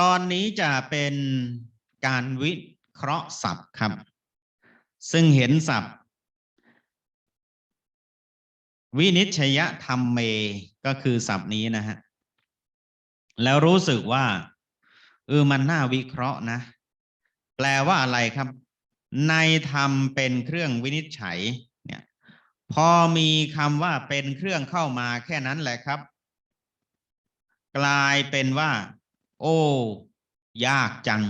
ตอนนี้จะเป็นการวิเคราะห์ศัพท์ครับ ซึ่งเห็นศัพท์ วินิจฉัยธรรมเมก็คือศัพท์นี้นะฮะ แล้วรู้สึกว่าเออมันน่าวิเคราะห์นะ แปลว่าอะไรครับ ในธรรมเป็นเครื่องวินิจฉัยเนี่ยพอมีคำว่าเป็นเครื่องเข้ามาแค่นั้นแหละครับ กลายเป็นว่า โอ้ ยากจัง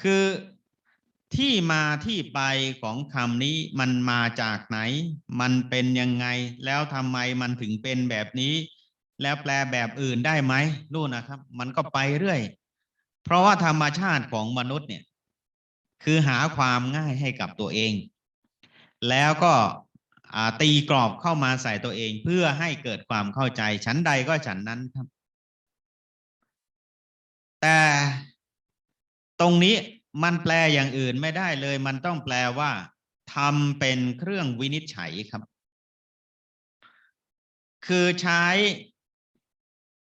คือที่มาที่ไปของคำนี้มันมาจากไหน มันเป็นยังไง แล้วทำไมมันถึงเป็นแบบนี้ แล้วแปลแบบอื่นได้ไหมนู่นนะครับ มันก็ไปเรื่อย เพราะว่าธรรมชาติของมนุษย์เนี่ย คือหาความง่ายให้กับตัวเอง แล้วก็ ตีกรอบเข้ามาใส่ตัวเองเพื่อให้เกิดความเข้าใจ ชั้นใดก็ฉันนั้นครับ แต่ตรงนี้มันแปลอย่างอื่นไม่ได้เลย มันต้องแปลว่าทำเป็นเครื่องวินิจฉัยครับ คือใช้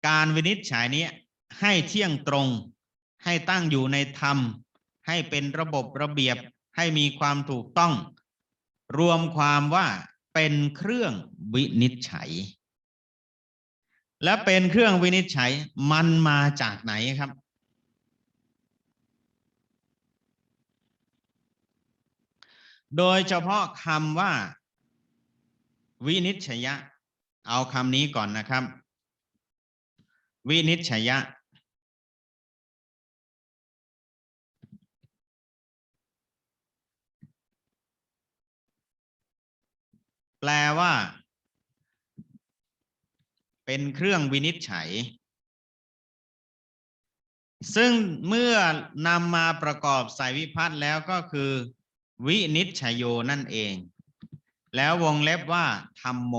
การวินิจฉัยนี้ให้เที่ยงตรง ให้ตั้งอยู่ในธรรม ให้เป็นระบบระเบียบ ให้มีความถูกต้อง รวมความว่า เป็นเครื่องวินิจฉัย และเป็นเครื่องวินิจฉัยมันมาจากไหนครับ โดยเฉพาะคำว่า วินิจฉัยะ เอาคำนี้ก่อนนะครับ วินิจฉัยะ แปลว่า เป็นเครื่องวินิจฉัย ซึ่งเมื่อนำมาประกอบใส่วิพัตน์แล้วก็คือ วินิจฉยโยนั่นเอง แล้ววงเล็บว่าธรรมโม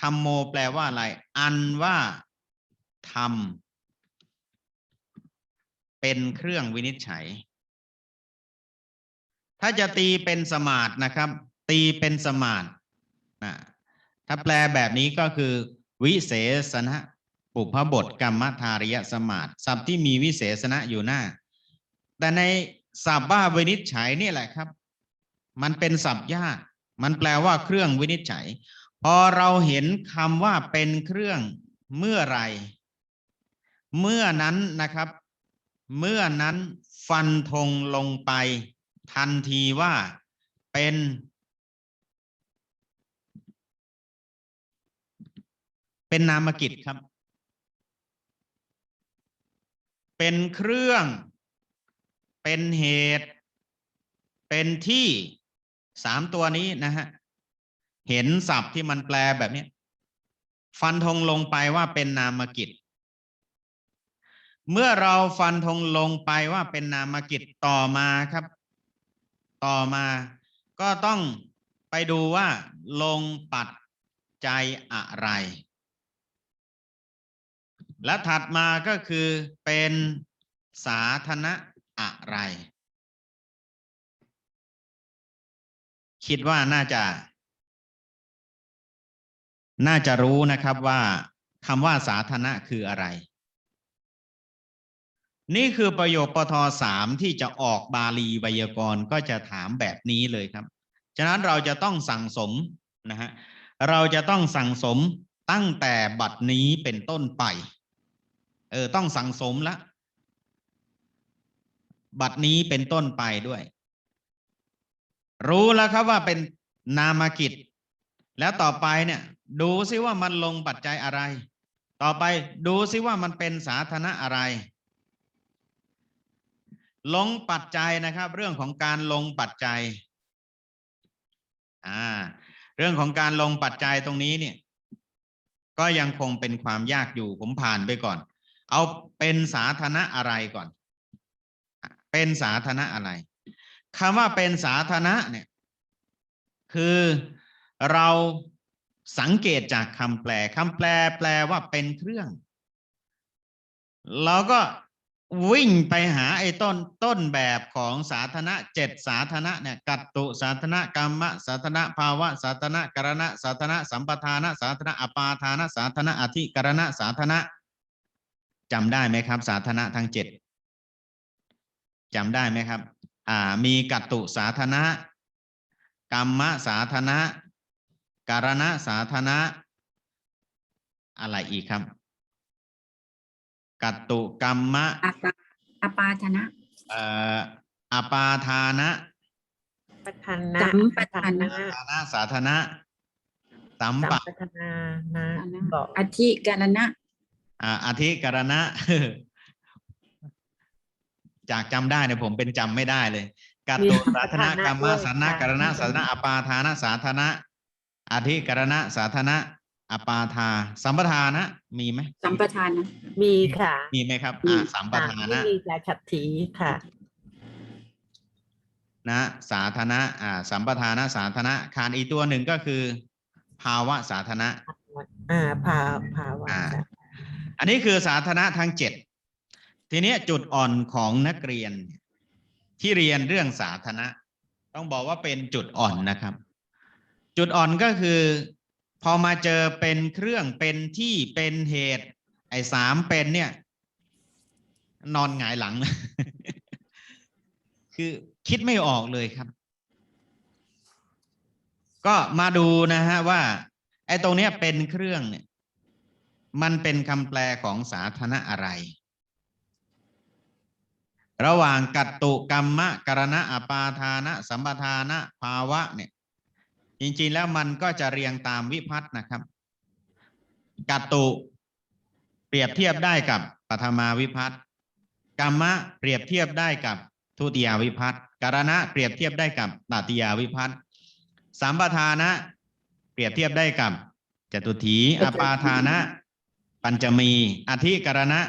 ธรรมโม แปลว่าอะไร อันว่าธรรมเป็นเครื่องวินิจฉัย ถ้าจะตีเป็นสมาร์ทนะครับ ตีเป็นสมาร์ท นะถ้าแปลแบบนี้ก็คือ วิเศษณะปุพบทกรรมธาริยสมาร์ทศัพท์ที่มีวิเศษณะอยู่หน้า แต่ในศัพท์ว่าวินิจฉัยนี่แหละครับ มันเป็นศัพท์ยาก มันแปลว่าเครื่องวินิจฉัย พอเราเห็นคำว่าเป็นเครื่องเมื่อไรเมื่อนั้นนะครับ เมื่อนั้นฟันธงลงไป ทันทีว่าเป็น เป็นนามกิจครับ เป็นเครื่อง เป็นเหตุ เป็นที่สามตัวนี้นะฮะ เห็นศัพท์ที่มันแปลแบบนี้ ฟันธงลงไปว่าเป็นนามกิจ เมื่อเราฟันธงลงไปว่าเป็นนามกิจต่อมาครับ ต่อมาก็ต้องไปดูว่าลงปัจจัยอะไร และถัดมาก็คือเป็นสาธนะอะไร คิดว่าน่าจะ น่าจะรู้นะครับว่าคำว่าสาธารณะคืออะไร นี่คือประโยคปทสามที่จะออกบาลีไวยากรณ์ก็จะถามแบบนี้เลยครับ ฉะนั้นเราจะต้องสั่งสมนะฮะเราจะต้องสั่งสมตั้งแต่บัดนี้เป็นต้นไป เออต้องสั่งสมละ บัดนี้เป็นต้นไปด้วย รู้แล้วครับว่าเป็นนามกิจ แล้วต่อไปเนี่ย ดูซิว่ามันลงปัจจัยอะไร ต่อไปดูซิว่ามันเป็นสาธารณะอะไร ลงปัจจัยนะครับ เรื่องของการลงปัจจัยอ่าเรื่องของการลงปัจจัยตรงนี้เนี่ย ก็ยังคงเป็นความยากอยู่ผมผ่านไปก่อน เอาเป็นสาธารณะอะไรก่อน เป็นสาธารณะอะไรคำว่าเป็นสาธารณะเนี่ย คือเราสังเกตจากคำแปลคำแปลแปลว่าเป็นเครื่องเราก็วิ่งไปหาไอ้ต้นต้นแบบของสาธารณะเจ็ดสาธารณะเนี่ยกัตตุสาธารณะกรรมะสาธารณะภาวะสาธารณะกรณะสาธารณะสัมปทานสาธารณะอปาทานสาธารณะอธิกรณะสาธารณะ จำได้ไหมครับ สาธารณะทั้งเจ็ดจำได้ไหมครับ อ่า มีกัตตุสาธารณะกรรมสาธารณะการณะสาธารณะอะไรอีกครับ กัตตุกรรมะอาปาอาปาธนะเอ่ออปาทานะปัทานะสัมปทานะสาธารณะสาธารณะสัมสัมปะปทานานะอันนะบอกอธิการณะ อ่าอธิกรณะ จากจำได้เนี่ยผมเป็นจำไม่ได้เลยกัตตุสาธารณะกรรมะสาธารณะกรณะสาธารณะอปาทานะสาธารณะอธิกรณะสาธารณะอปาทา สัมปทานะ มีไหมสัมปทานนะมีค่ะ มีไหมครับมีอ่าสัมปทานะมียาฉัตรถีค่ะ นะ สาธารณะอ่า สัมปทานะสาธารณะขาดอีกตัวหนึ่งก็คือ ภาวะสาธารณะอ่าภาภาวะ อันนี้คือสาธารณะทั้งเจ็ดทีนี้จุดอ่อนของนักเรียนที่เรียนเรื่องสาธารณะ ต้องบอกว่าเป็นจุดอ่อนนะครับ จุดอ่อนก็คือ พอมาเจอเป็นเครื่องเป็นที่เป็นเหตุ ไอ้สามเป็นเนี่ย นอนหงายหลัง คือคิดไม่ออกเลยครับ ก็มาดูนะฮะว่า ไอ้ตรงเนี้ยเป็นเครื่องเนี่ย มันเป็นคำแปลของสาธารณะอะไร ระหว่างกัตตุกรรมะกรณะอปาทานะ สัมปทานะภาวะเนี่ยจริงๆแล้วมันก็จะเรียงตามวิพัฒน์นะครับ กัตตุ เปรียบเทียบได้กับปฐมาวิพัฒน์กรรมะเปรียบเทียบได้กับทุติยาวิพัฒน์กรณะเปรียบเทียบได้กับตติยาวิพัฒน์สัมปทานะ เปรียบเทียบได้กับจตุถีอปาทานะ ปัญจมีอธิกรณะ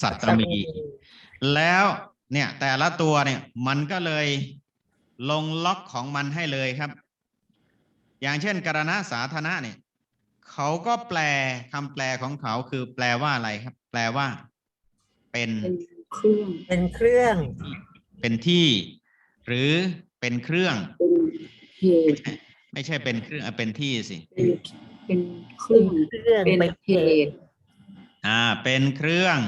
สัตตมี แล้วเนี่ยแต่ละตัวเนี่ยมันก็เลยลงล็อกของมันให้เลยครับ อย่างเช่นกรณะสาธารณะเนี่ยเขาก็แปลคำแปลของเขาคือแปลว่าอะไรครับ แปลว่าเป็นเป็นเครื่องเป็นเครื่อง เป็นที่ หรือเป็นเครื่องเป็นเหตุไม่ใช่เป็นเครื่องอะเป็นที่สิ เป็นเป็นเครื่องเครื่องเป็นเป็นเหเหตุตุ อ่าเป็นเครื่อง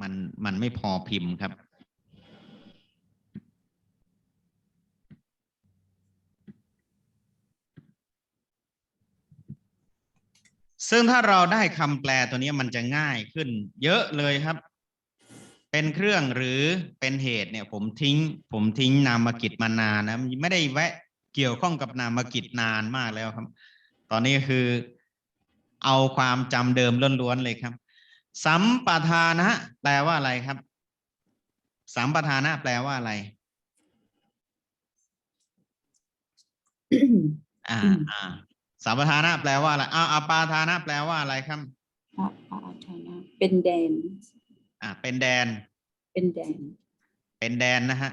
มันมันไม่พอพิมพ์ครับ ซึ่งถ้าเราได้คำแปลตัวนี้มันจะง่ายขึ้น เยอะเลยครับ เป็นเครื่องหรือเป็นเหตุเนี่ย ผมทิ้ง ผมทิ้งนามกิจมานานนะไม่ได้แวะเกี่ยวข้องกับนามกิจนานมากแล้วครับ อนนี้คือเอาความจำเดิมล้วนๆเลยครับ สัมปทานะ แปลว่าอะไรครับ สัมปทานะ แปลว่าอะไรอ่าอืมอ่าสัมปทานะ แปลว่าอะไรอ้าวอปาทานะ แปลว่าอะไรครับพระปาทานะเป็นแดน อ่า เป็นแดน เป็นแดน เป็นแดนนะฮะ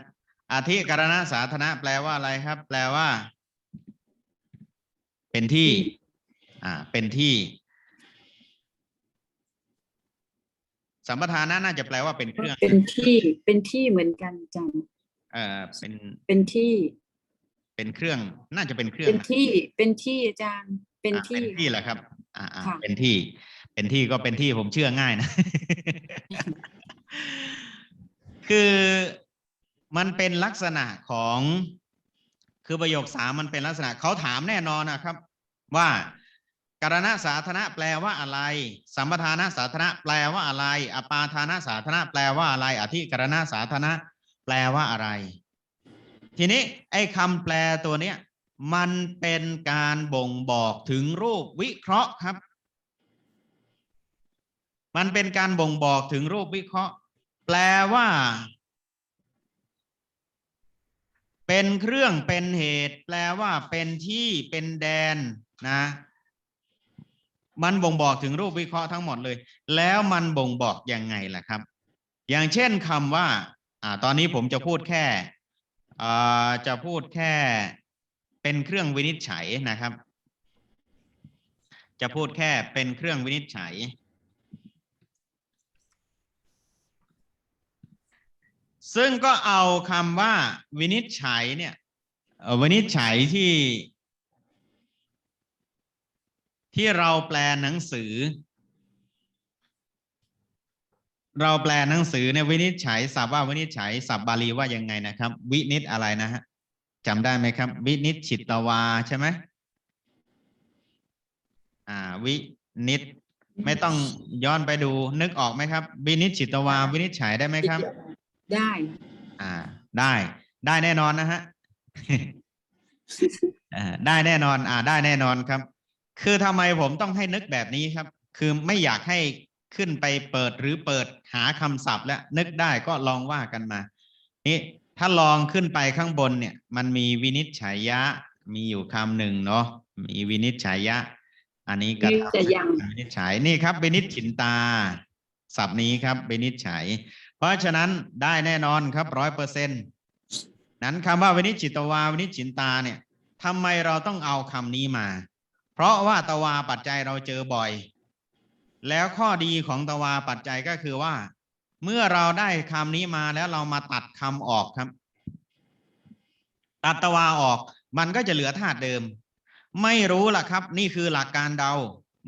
อธิกรณะสาธารณะแปลว่าอะไรครับ แปลว่า เป็นที่ อ่า เป็นที่ สัมปทานะน่าจะแปลว่าเป็นเครื่อง เป็นที่เป็นที่เหมือนกันจังเอ่อเป็นเป็นที่เป็นเครื่อง น่าจะเป็นเครื่องเป็นนะที่เป็นที่อาจารย์เป็นอะที่เป็นที่แหละครับ อ่าอ่าค่ะเป็นที่ เป็นที่ก็เป็นที่ผมเชื่อง่ายนะ คือมันเป็นลักษณะของ คือประโยคสามมันเป็นลักษณะเขาถามแน่นอนนะครับ ว่าการณสาธารณะแปลว่าอะไร สัมปทานสาธารณะแปลว่าอะไร อปาทานสาธารณะแปลว่าอะไร อธิการณสาธารณะแปลว่าอะไร ทีนี้ไอ้คำแปลตัวเนี้ยมันเป็นการบ่งบอกถึงรูปวิเคราะห์ครับ มันเป็นการบ่งบอกถึงรูปวิเคราะห์ แปลว่า เป็นเครื่องเป็นเหตุ แปลว่าเป็นที่เป็นแดนนะ มันบ่งบอกถึงรูปวิเคราะห์ทั้งหมดเลย แล้วมันบ่งบอกยังไงล่ะครับ อย่างเช่นคำว่าอ่า ตอนนี้ผมจะพูดแค่อ่าจะพูดแค่เป็นเครื่องวินิจฉัยนะครับ จะพูดแค่เป็นเครื่องวินิจฉัย ซึ่งก็เอาคำว่าวินิจฉัยเนี่ยวินิจฉัยที่ ที่เราแปลหนังสือ เราแปลหนังสือเนี่ยวินิจฉัยศัพท์ว่าวินิจฉัยศัพท์บาลีว่ายังไงนะครับ วินิจอะไรนะฮะจำได้ไหมครับ วินิจฉิตวาใช่ไหมอ่า วินิจไม่ต้องย้อนไปดูนึกออกไหมครับ วินิจฉิตวาวินิจฉัยได้ไหมครับ ได้ อ่า ได้ ได้แน่นอนนะฮะอ่าได้แน่นอน อ่า ได้แน่นอนครับ คือทำไมผมต้องให้นึกแบบนี้ครับ คือไม่อยากให้ขึ้นไปเปิดหรือเปิดหาคำศัพท์ แล้วนึกได้ก็ลองว่ากันมา นี่ถ้าลองขึ้นไปข้างบนเนี่ย มันมีวินิจฉัยยะ มีอยู่คำหนึ่งเนาะ มีวินิจฉัยยะ อันนี้ก็วินิจฉัยยังวินิจฉัยนี่ครับวินิจฉินตา ศัพท์นี้ครับวินิจฉัย เพราะฉะนั้นได้แน่นอนครับร้อยเปอร์เซ็นต์นั้นคำว่าวินิจจิตวาวินิจินตาเนี่ยทำไมเราต้องเอาคำนี้มา เพราะว่าตวาปัจจัยเราเจอบ่อย แล้วข้อดีของตวาปัจจัยก็คือว่า เมื่อเราได้คำนี้มาแล้วเรามาตัดคำออกครับ ตัดตวาออกมันก็จะเหลือธาตุเดิม ไม่รู้ล่ะครับ นี่คือหลักการเดา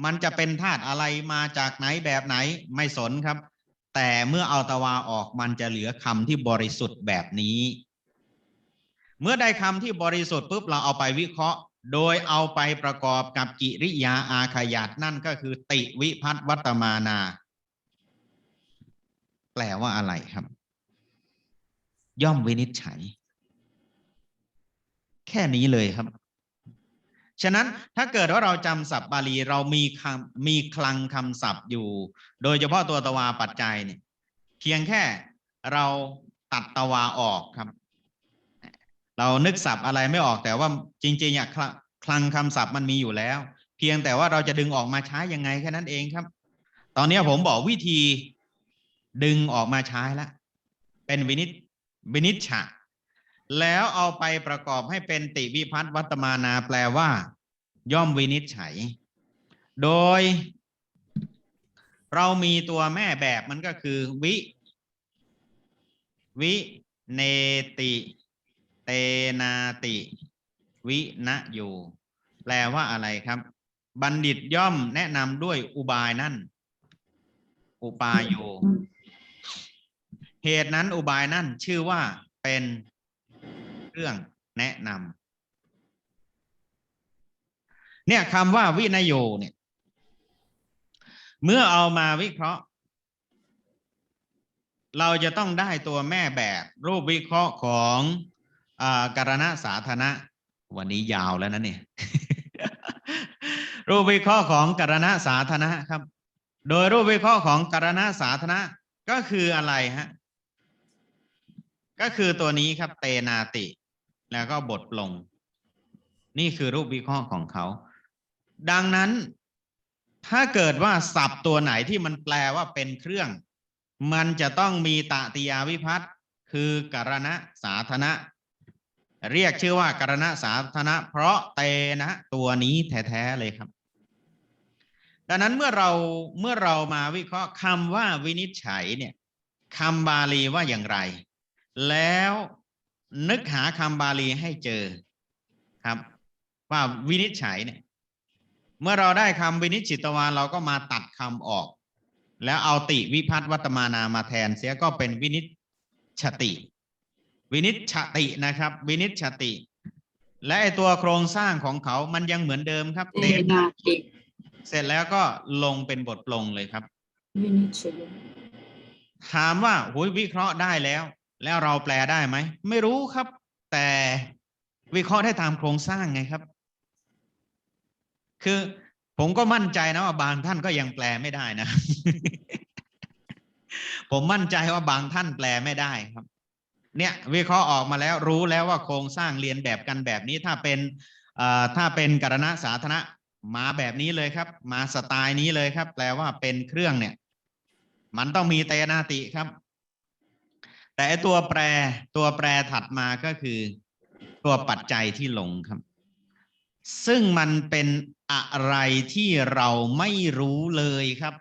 มันจะเป็นธาตุอะไรมาจากไหนแบบไหนไม่สนครับ แต่เมื่อเอาตะวาออกมันจะเหลือคำที่บริสุทธิ์แบบนี้ เมื่อได้คำที่บริสุทธิ์ปุ๊บเราเอาไปวิเคราะห์ โดยเอาไปประกอบกับกิริยาอาขยาตนั่นก็คือ ติวิพัตวัตมานา แปลว่าอะไรครับ ย่อมวินิจฉัย แค่นี้เลยครับ ฉะนั้นถ้าเกิดว่าเราจำศัพท์บาลีเรามีคำมีคลังคำศัพท์อยู่ โดยเฉพาะตัวตวาปัจจัยเนี่ยเพียงแค่เราตัดตวาออกครับ เรานึกศัพท์อะไรไม่ออกแต่ว่าจริงๆอะคลคลังคำศัพท์มันมีอยู่แล้ว เพียงแต่ว่าเราจะดึงออกมาใช้ยังไงแค่นั้นเองครับ ตอนนี้ผมบอกวิธีดึงออกมาใช้แล้วเป็นวินิจวินิจฉะแล้วเอาไปประกอบให้เป็นติวิพัฒน์วัตมานาแปลว่า ย่อมวินิจฉัย โดย เรามีตัวแม่แบบมันก็คือวิ วิเนติ เตนาติ วินะอยู่ แปลว่าอะไรครับ บัณฑิตย่อมแนะนำด้วยอุบายนั่น อุปายโย เหตุนั้นอุบายนั่นชื่อว่าเป็นเรื่องแนะนำ เนี่ยคำว่าวินโยเนี่ย เมื่อเอามาวิเคราะห์ เราจะต้องได้ตัวแม่แบบรูปวิเคราะห์ของอการณะสาธารณะ วันนี้ยาวแล้วนะเนี่ย รูปวิเคราะห์ของการณะสาธารณะครับ โดยรูปวิเคราะห์ของการณะสาธารณะก็คืออะไรฮะก็คือตัวนี้ครับเตนาติ แล้วก็บทลง นี่คือรูปวิเคราะห์ของเขา ดังนั้นถ้าเกิดว่าศัพท์ตัวไหนที่มันแปลว่าเป็นเครื่อง มันจะต้องมีตติยาวิพัตน์คือการณะสาธารณะเรียกชื่อว่าการณะสาธารณะเพราะเตนะตัวนี้แท้ๆเลยครับ ดังนั้นเมื่อเราเมื่อเรามาวิเคราะห์คำว่าวินิจฉัยเนี่ยคำบาลีว่าอย่างไร แล้วนึกหาคำบาลีให้เจอครับ ว่าวินิจฉัยเนี่ย เมื่อเราได้คำวินิจฉิตวาเราก็มาตัดคำออก แล้วเอาติวิพัฒน์วัตมานามาแทนเสียก็เป็นวินิจฉติ วินิจฉตินะครับ วินิจฉติ และไอตัวโครงสร้างของเขามันยังเหมือนเดิมครับเตนาติเสร็จแล้วก็ลงเป็นบทลงเลยครับ วินิจฉัยถามว่าหุยวิเคราะห์ได้แล้ว แล้วเราแปลได้ไหม ไม่รู้ครับ แต่วิเคราะห์ได้ตามโครงสร้างไงครับ คือผมก็มั่นใจนะว่าบางท่านก็ยังแปลไม่ได้นะ ผมมั่นใจว่าบางท่านแปลไม่ได้ครับ เนี่ยวิเคราะห์ออกมาแล้วรู้แล้วว่าโครงสร้างเรียนแบบกันแบบนี้ถ้าเป็นถ้าเป็นกรณะสาธารณะมาแบบนี้เลยครับ มาสไตล์นี้เลยครับ แปลว่าเป็นเครื่องเนี่ย มันต้องมีเตนาติครับ แต่ตัวแปรตัวแปรถัดมาก็คือ ตัวปัจจัยที่ลงครับ ซึ่งมันเป็น อะไรที่เราไม่รู้เลยครับ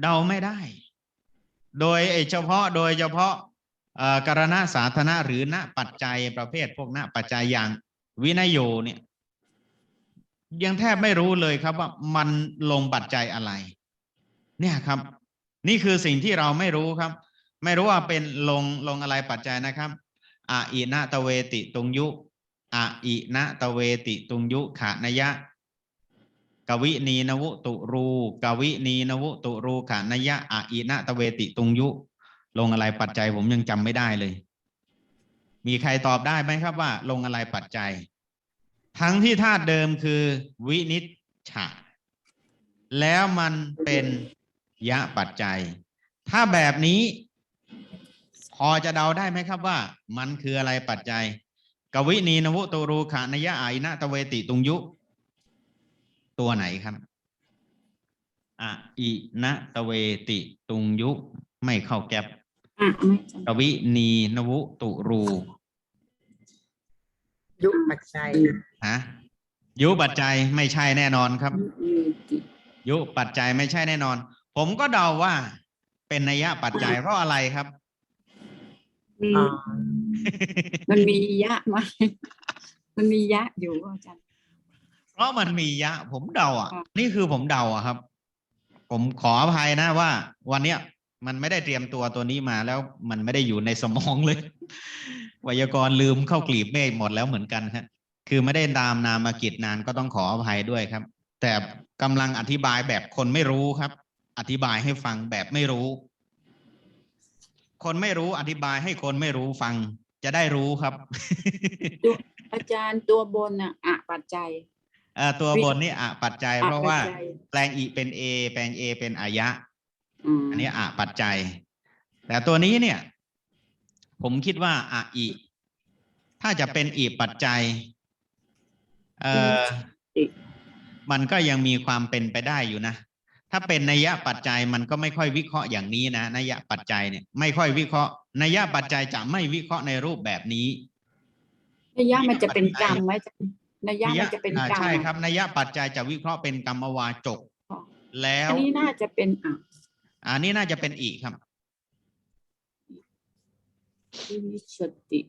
เดาไม่ได้ โดยเฉพาะโดยเฉพาะการณะสาธารณะหรือณปัจจัยประเภทพวกณปัจจัยอย่างวินโยเนี่ย ยังแทบไม่รู้เลยครับว่ามันลงปัจจัยอะไร เนี่ยครับ นี่คือสิ่งที่เราไม่รู้ครับ ไม่รู้ว่าเป็นลงลงอะไรปัจจัยนะครับอะอินะตะเวติตุงยุ อะอินะตะเวติตุงยุขานยะ กวินีนวุตุรู กวินีนวุตุรูขานยะอะอินะตะเวติตุงยุ ลงอะไรปัจจัยผมยังจำไม่ได้เลย มีใครตอบได้ไหมครับว่า ลงอะไรปัจจัย ทั้งที่ธาตุเดิมคือวินิจฉะแล้วมันเป็นยะปัจจัย ถ้าแบบนี้ พอจะเดาได้ไหมครับว่า มันคืออะไรปัจจัย กวินีนวุตุรูขานยะอายนะตะเวติตุงยุ ตัวไหนครับอะอินะตะเวติตุงยุ ไม่เข้าแก็บอะไม่จำกวินีนวุตุรู ยุปัจจัยฮะยุปัจจัยไม่ใช่แน่นอนครับมีติยุปัจจัยไม่ใช่แน่นอน ผมก็เดาว่าเป็นนัยยะปัจจัยเพราะอะไรครับอื มอ๋อมันมียะไหมมันมียะอยู่อาจารย์ เพราะมันมียะ ผมเดาอะ ค่ะ นี่คือผมเดาอะครับ ผมขออภัยนะว่า วันเนี้ยมันไม่ได้เตรียมตัวตัวนี้มาแล้วมันไม่ได้อยู่ในสมองเลย ไวยากรณ์ลืมเข้ากลีบเมฆหมดแล้วเหมือนกันครับคือไม่ได้ตามนามกิจนานก็ต้องขออภัยด้วยครับ แต่กำลังอธิบายแบบคนไม่รู้ครับ อธิบายให้ฟังแบบไม่รู้ คนไม่รู้อธิบายให้คนไม่รู้ฟัง จะได้รู้ครับตัวอาจารย์ตัวบนน่ะอะปัจจัยเอ่อตัวบนนี่อะปัจจัยอะเพราะว่าปัจจัยแปลงอีเป็น A แปลง A เป็นอายะมอันนี้อะปัจจัย แต่ตัวนี้เนี่ย ผมคิดว่าอะอีถ้าจะเป็นอีปัจจัยเอ่อมันก็ยังมีความเป็นไปได้อยู่นะ ถ้าเป็นนัยยะปัจจัยมันก็ไม่ค่อยวิเคราะห์อย่างนี้นะนัยยะปัจจัยเนี่ยไม่ค่อยวิเคราะห์นัยยะปัจจัยจะไม่วิเคราะห์ในรูปแบบนี้นัยยะมันจะเป็นกรรมไหมอาจารย์นัยยะมันจะเป็นอ่ากรรมใช่ครับนัยยะปัจจัยจะวิเคราะห์เป็นกรรมวาจกอ๋อแล้วอันนี้น่าจะเป็นอะอันนี้น่าจะเป็นอีครับวินิชติ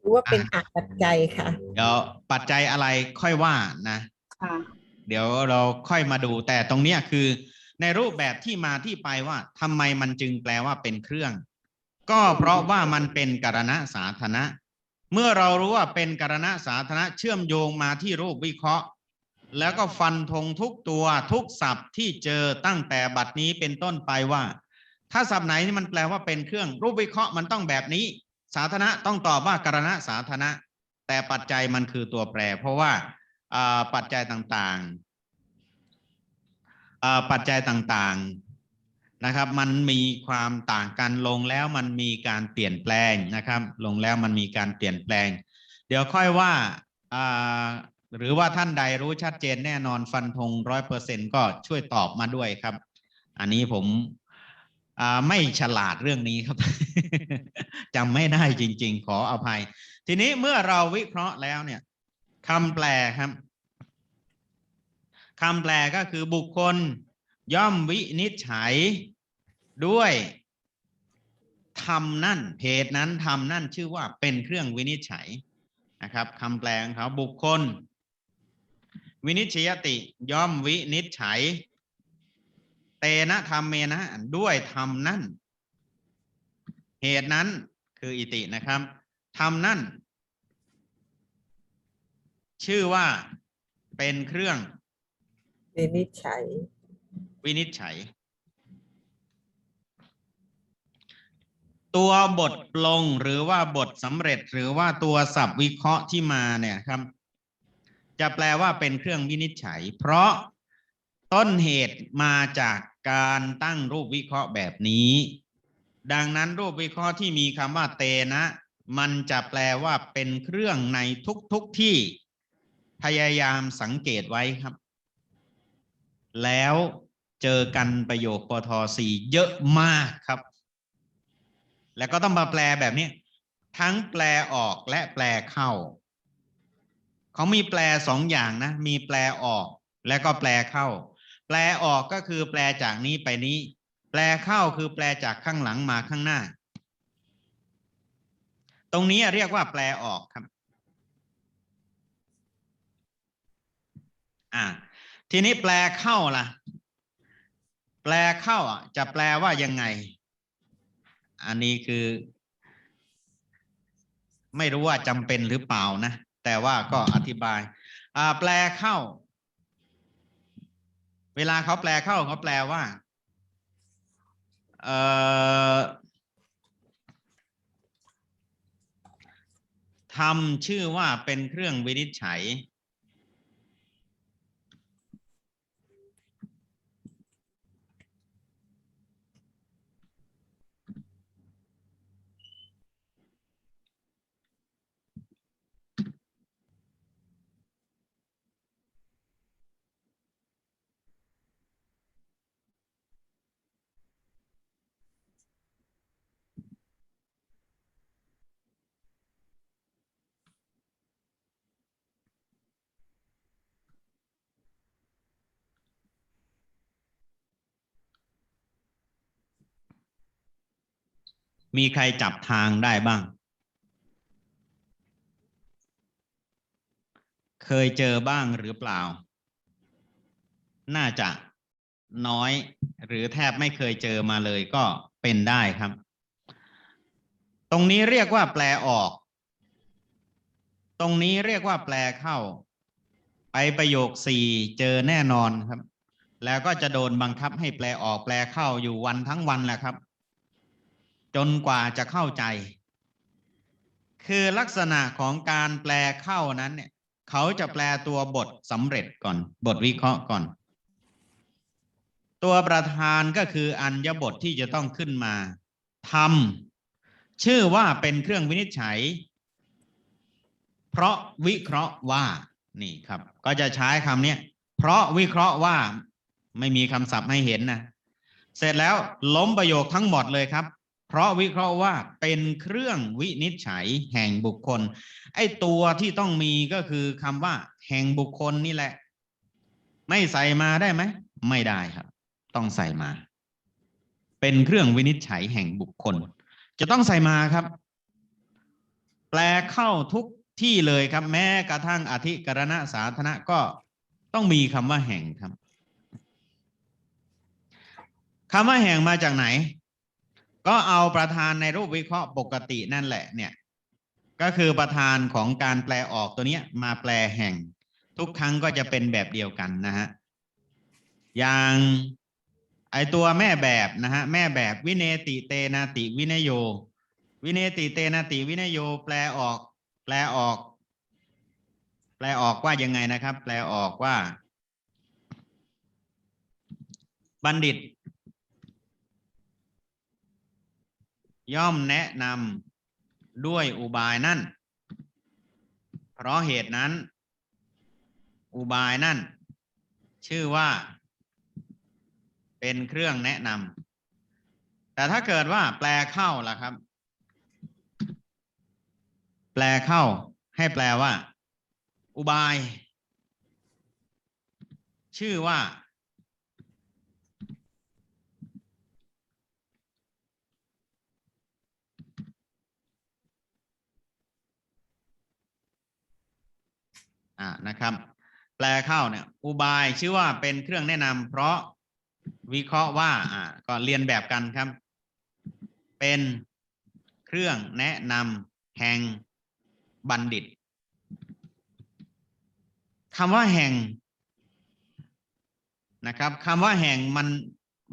หรือว่าเป็นอะปัจจัยค่ะ เดี๋ยวปัจจัยอะไรค่อยว่านะค่ะเดี๋ยวเราค่อยมาดูแต่ตรงเนี้ยคือ ในรูปแบบที่มาที่ไปว่าทำไมมันจึงแปลว่าเป็นเครื่อง ก็เพราะว่ามันเป็นการณะสาธารณะเมื่อเรารู้ว่าเป็นการณะสาธารณะเชื่อมโยงมาที่รูปวิเคราะห์ แล้วก็ฟันธงทุกตัวทุกศัพท์ที่เจอตั้งแต่บัดนี้เป็นต้นไปว่า ถ้าศัพท์ไหนที่มันแปลว่าเป็นเครื่อง รูปวิเคราะห์มันต้องแบบนี้ สาธารณะต้องตอบว่าการณะสาธารณะแต่ปัจจัยมันคือตัวแปร เพราะว่าปัจจัยต่าง ปัจจัยต่างๆนะครับ มันมีความต่างกันลงแล้วมันมีการเปลี่ยนแปลงนะครับ ลงแล้วมันมีการเปลี่ยนแปลง เดี๋ยวค่อยว่าหรือว่าท่านใดรู้ชัดเจนแน่นอนฟันธงร้อยเปอร์เซ็นก็ช่วยตอบมาด้วยครับ อันนี้ผมไม่ฉลาดเรื่องนี้ครับจำไม่ได้จริง ๆ ขออภัย ทีนี้เมื่อเราวิเคราะห์แล้วเนี่ยคำแปลครับ คำแปลก็คือบุคคลย่อมวินิจฉัยด้วยทำนั่นเพจนั้นทำนั่นชื่อว่าเป็นเครื่องวินิจฉัยนะครับคำแปลของเขาบุคคล วินิจฉัยติย่อมวินิจฉัย เตนะธรรมเมนะด้วยธรรมนั่น เหตุนั้นคืออิตินะครับทำนั่น ชื่อว่าเป็นเครื่อง วินิจฉัย วินิจฉัย ตัวบทลงหรือว่าบทสำเร็จหรือว่าตัวศัพท์วิเคราะห์ที่มาเนี่ยครับ จะแปลว่าเป็นเครื่องวินิจฉัย เพราะต้นเหตุมาจากการตั้งรูปวิเคราะห์แบบนี้ ดังนั้นรูปวิเคราะห์ที่มีคำว่าเตนะ มันจะแปลว่าเป็นเครื่องในทุกๆทที่พยายามสังเกตไว้ครับ แล้วเจอกันประโยคปทสี่เยอะมากครับ แล้วก็ต้องมาแปลแบบนี้ ทั้งแปลออกและแปลเข้า เขามีแปลสองอย่างนะ มีแปลออกและก็แปลเข้า แปลออกก็คือแปลจากนี้ไปนี้ แปลเข้าคือแปลจากข้างหลังมาข้างหน้า ตรงนี้เรียกว่าแปลออกครับ อ่า ทีนี้แปลเข้าล่ะ แปลเข้าอะ จะแปลว่ายังไง อันนี้คือ ไม่รู้ว่าจำเป็นหรือเปล่านะ แต่ว่าก็อธิบาย อ่า แปลเข้า เวลาเขาแปลเข้าเขาแปลว่า เอ่อทำชื่อว่าเป็นเครื่องวินิจฉัย มีใครจับทางได้บ้าง เคยเจอบ้างหรือเปล่า น่าจะน้อยหรือแทบไม่เคยเจอมาเลยก็เป็นได้ครับ ตรงนี้เรียกว่าแปลออก ตรงนี้เรียกว่าแปลเข้า ไปประโยคสี่เจอแน่นอนครับ แล้วก็จะโดนบังคับให้แปลออกแปลเข้าอยู่วันทั้งวันแหละครับ จนกว่าจะเข้าใจ คือลักษณะของการแปลเข้านั้นเนี่ยเขาจะแปลตัวบทสำเร็จก่อน บทวิเคราะห์ก่อน ตัวประธานก็คืออัญญบทที่จะต้องขึ้นมาทำชื่อว่าเป็นเครื่องวินิจฉัย เพราะวิเคราะห์ว่านี่ครับ ก็จะใช้คำเนี้ยเพราะวิเคราะห์ว่าไม่มีคำศัพท์ให้เห็นนะเสร็จแล้วล้มประโยคทั้งหมดเลยครับ เพราะวิเคราะห์ว่าเป็นเครื่องวินิจฉัยแห่งบุคคล ไอ้ตัวที่ต้องมีก็คือคำว่า แห่งบุคคลนี่แหละ ไม่ใส่มาได้ไหม ไม่ได้ครับ ต้องใส่มา เป็นเครื่องวินิจฉัยแห่งบุคคล จะต้องใส่มาครับ แปลเข้าทุกที่เลยครับ แม้กระทั่งอธิกรณะสาธารณะก็ต้องมีคำว่าแห่งครับคำว่าแห่งมาจากไหน ก็เอาประธานในรูปวิเคราะห์ปกตินั่นแหละเนี่ยก็คือประธานของการแปลออกตัวเนี้ยมาแปลแห่ง ทุกครั้งก็จะเป็นแบบเดียวกันนะฮะอย่างไอตัวแม่แบบนะฮะแม่แบบวิเนติเตนาติวินโย วิเนติเตนาติวินโย แปลออก แปลออก แปลออกว่ายังไงนะครับ แปลออกว่า บัณฑิต ย่อมแนะนำด้วยอุบายนั่น เพราะเหตุนั้น อุบายนั่น ชื่อว่า เป็นเครื่องแนะนำแต่ถ้าเกิดว่าแปลเข้าล่ะครับ แปลเข้าให้แปลว่า อุบาย ชื่อว่า อ่านะครับ แปลเข้าเนี่ยอุบายชื่อว่าเป็นเครื่องแนะนำเพราะวิเคราะห์ว่าอ่าก็เรียนแบบกันครับ เป็นเครื่องแนะนำแห่งบัณฑิตคำว่าแห่งนะครับคำว่าแห่งมัน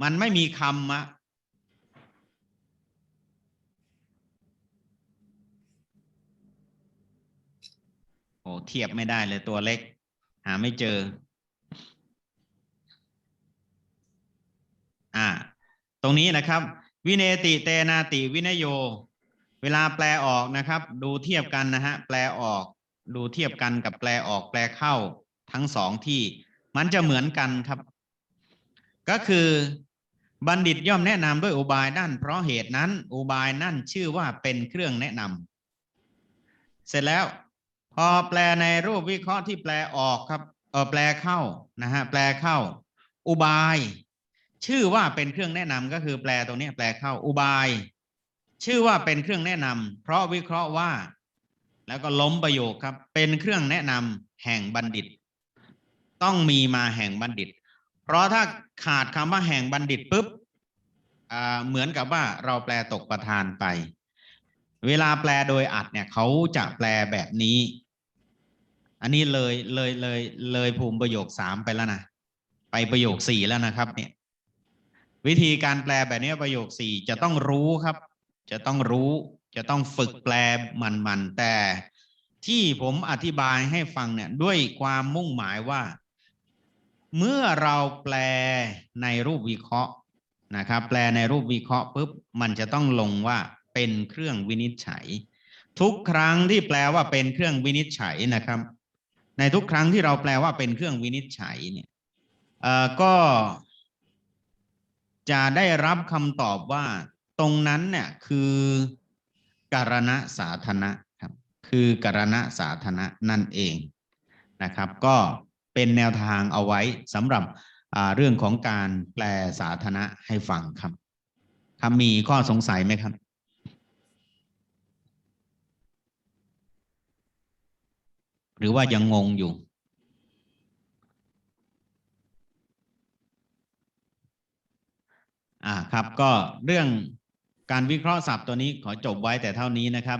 มันไม่มีคำ โอ้เทียบไม่ได้เลยตัวเล็ก หาไม่เจอ อ่า ตรงนี้นะครับ วิเนติเตนาติวินโย เวลาแปลออกนะครับ ดูเทียบกันนะฮะแปลออก ดูเทียบกันกับแปลออกแปลเข้าทั้งสองที่ มันจะเหมือนกันครับ ก็คือบัณฑิตย่อมแนะนำด้วยอุบายนั่นเพราะเหตุนั้น อุบายนั่นชื่อว่าเป็นเครื่องแนะนำเสร็จแล้ว พอแปลในรูปวิเคราะห์ที่แปลออกครับเออแปลเข้านะฮะแปลเข้า อุบาย ชื่อว่าเป็นเครื่องแนะนำก็คือแปลตรงนี้แปลเข้าอุบาย ชื่อว่าเป็นเครื่องแนะนำเพราะวิเคราะห์ว่า แล้วก็ล้มประโยคครับ เป็นเครื่องแนะนำแห่งบัณฑิต ต้องมีมาแห่งบัณฑิต เพราะถ้าขาดคำว่าแห่งบัณฑิตปุ๊บเหมือนกับว่าเราแปลตกประธานไป เวลาแปลโดยอัดเนี่ยเขาจะแปลแบบนี้ อันนี้เลยเลยเลยเลยภูมิประโยคสามไปแล้วนะไปประโยคสี่แล้วนะครับ เนี่ย วิธีการแปลแบบนี้ประโยคสี่จะต้องรู้ครับ จะต้องรู้ จะต้องฝึกแปลมันๆแต่ที่ผมอธิบายให้ฟังเนี่ยด้วยความมุ่งหมายว่า เมื่อเราแปลในรูปวิเคราะห์นะครับ แปลในรูปวิเคราะห์ปุ๊บมันจะต้องลงว่าเป็นเครื่องวินิจฉัย ทุกครั้งที่แปลว่าเป็นเครื่องวินิจฉัยนะครับ ในทุกครั้งที่เราแปลว่าเป็นเครื่องวินิจฉัยเนี่ยก็จะได้รับคำตอบว่าตรงนั้นเนี่ยคือการณะสาธารณะครับคือการณะสาธารณะนั่นเองนะครับ ก็เป็นแนวทางเอาไว้สำหรับเรื่องของการแปลสาธารณะให้ฟังครับครับมีข้อสงสัยไหมครับ หรือว่ายังงงอยู่ อ่าครับ ก็เรื่องการวิเคราะห์ศัพท์ตัวนี้ขอจบไว้แต่เท่านี้นะครับ